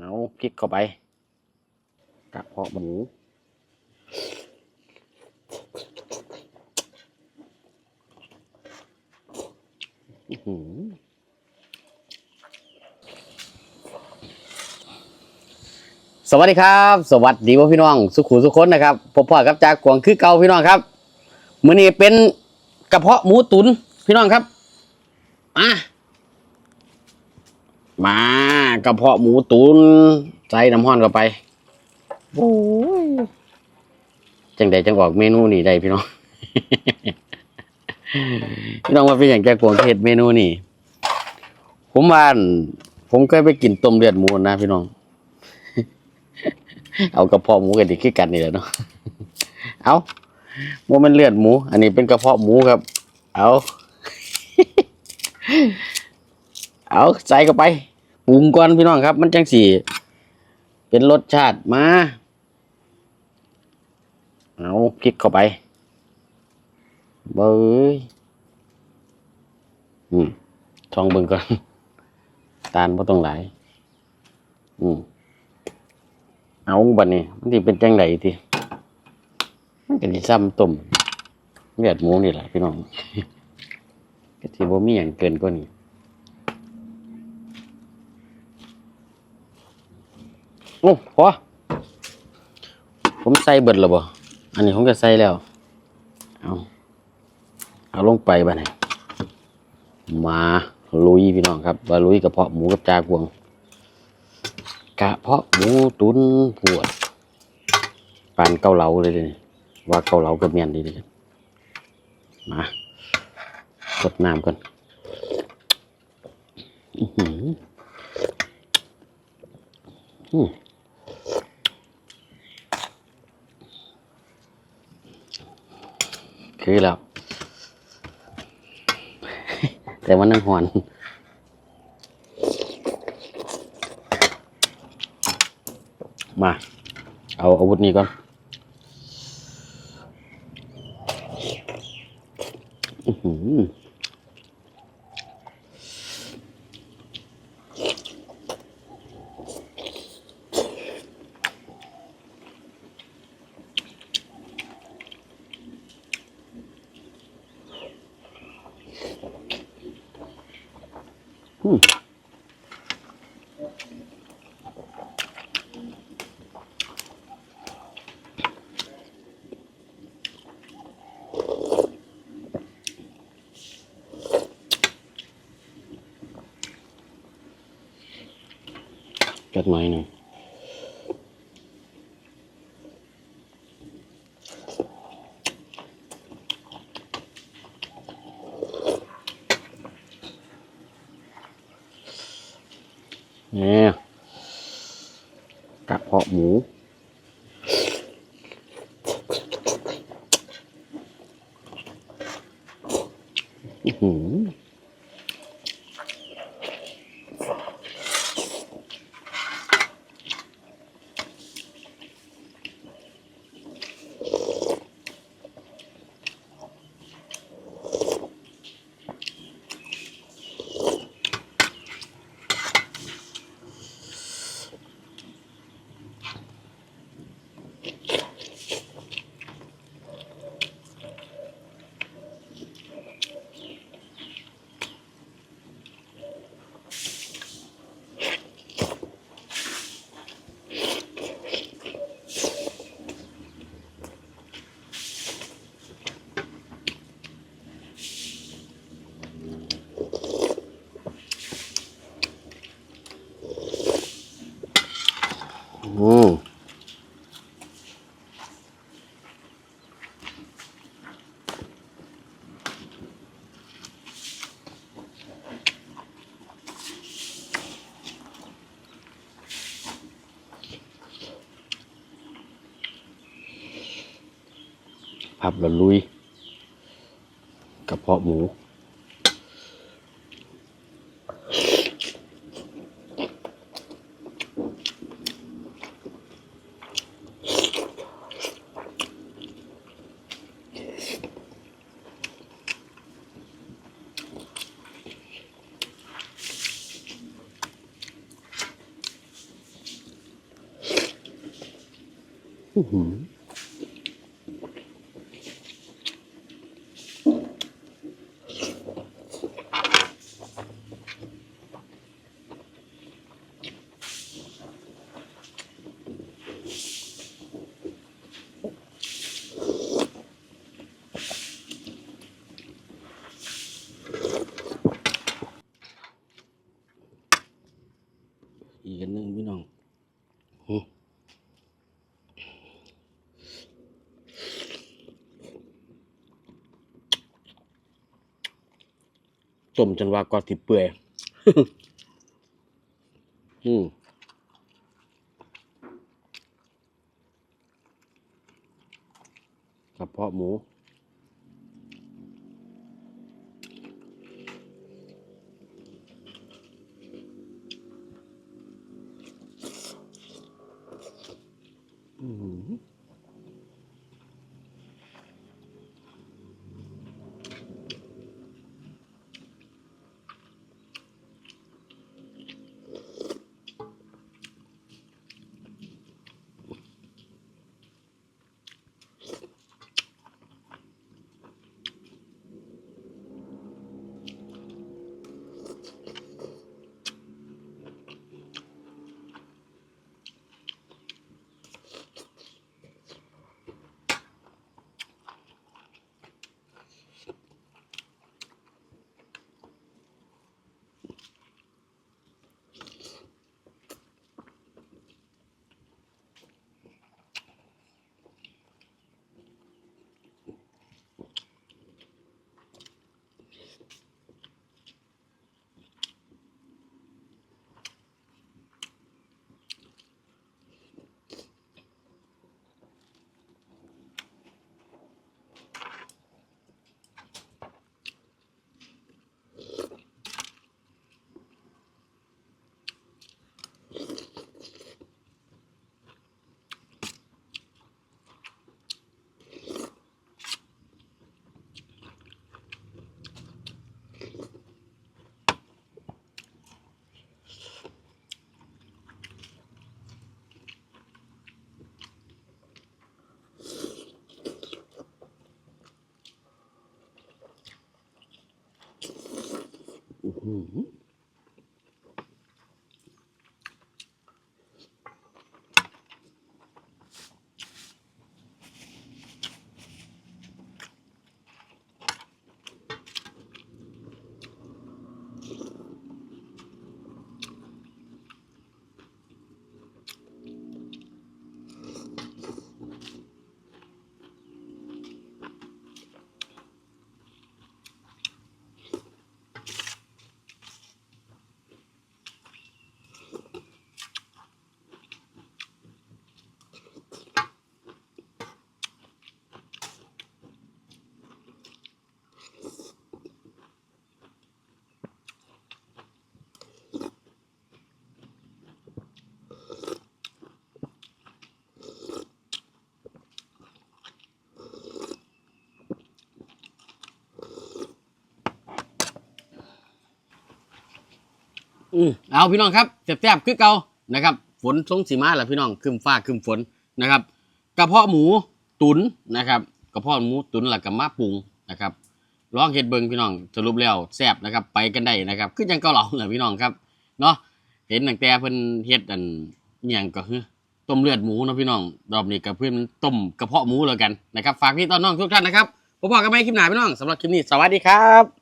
เอาพริกเข้าไปกระเพาะหมูหือสวัสดีครับ สวัสดีพ่อพี่น้อง สุขุสุขคนนะครับพบพ่อกับจากกวงคือเก่าพี่น้องครับมื้อนี้เป็นกระเพาะหมูตุนพี่น้องครับมา มากระเพาะหมูตุนใส่น้ำห้อนเข้าไปโอ้ยจังใดจังออกเมนูนี้ได้พี่น้อง พี่น้องว่าเป็นอย่างแกกวงเทศเมนูนี่ ผมว่าอั่นผมเคยไปกินต้มเลือดหมูนะพี่น้อง เอากระเพาะหมูกันดิคือกันนี่แหละเนาะ เอาโมมันเลือดหมู อันนี้เป็นกระเพาะหมูครับ เอา เอาใส่เข้าไปปรุงก่อนพี่น้องครับ มันจังสีเป็นรสชาติมา เอาพริกเข้าไปเบยอืมช่องเบิ่งก่อน ตาลบ่ต้องหลาย อืมเอาบัดนี้มันสิเป็นจังไดติมันก็สิซ้ำต้มเลือดหมูนี่แหละพี่น้องก็สิบ่มีหยังเกินกว่านี้ โอ้พอผมใส่เบิดแล้วบ่อันนี้ผมก็ใส่แล้ว เอาเอาลงไปบ้านี้มาลุยพี่น้องครับมาลุยกระเพาะหมูกับจากวงกระเพาะหมูตุนปวดปานเกาเหลาเลยเลยว่าเกาเหลากับเมียนดีเลยมากดน้ำก่อนอือหืออืม คือแล้ว แต่มันนั่งหอนมา เอาอาวุธนี้ก่อนอือ จัดไม้หนึ่งเนี่ยกระเพาะหมู พับละลุยกระเพาะหมู嗯哼。Mm. อีกอันหนึ่งพี่น้องต้มจนว่ากอติเปื่อย อืมกระเพาะหมู อื ม อือหืออืมเอาพี่น้องครับแซ่บๆคือเก่านะครับ ฝนทรงสีมาแล้วพี่น้องคืมฟ้าคืมฝนนะครับกระเพาะหมูตุ๋นนะครับกระเพาะหมูตุ๋นแล้วก็มาปรุงนะครับลองเฮ็ดเบิงพี่น้องสรุปแล้วแซ่บนะครับ ไปกันได้นะครับคือจังเกาเหลาเหรอพี่น้องครับเนาะเห็นตั้งแต่เพิ่นเฮ็ดอันอหย่างก็คือต้มเลือดหมูนะพี่น้องรอบนี้ก็เพิ่อนต้มกระเพาะหมูแล้วกันนะครับ ฝากพี่ต้อนน้องทุกท่านนะครับพบกันใหม่คลิปหน้าพี่น้องสำหรับคลิปนี้สวัสดีครับ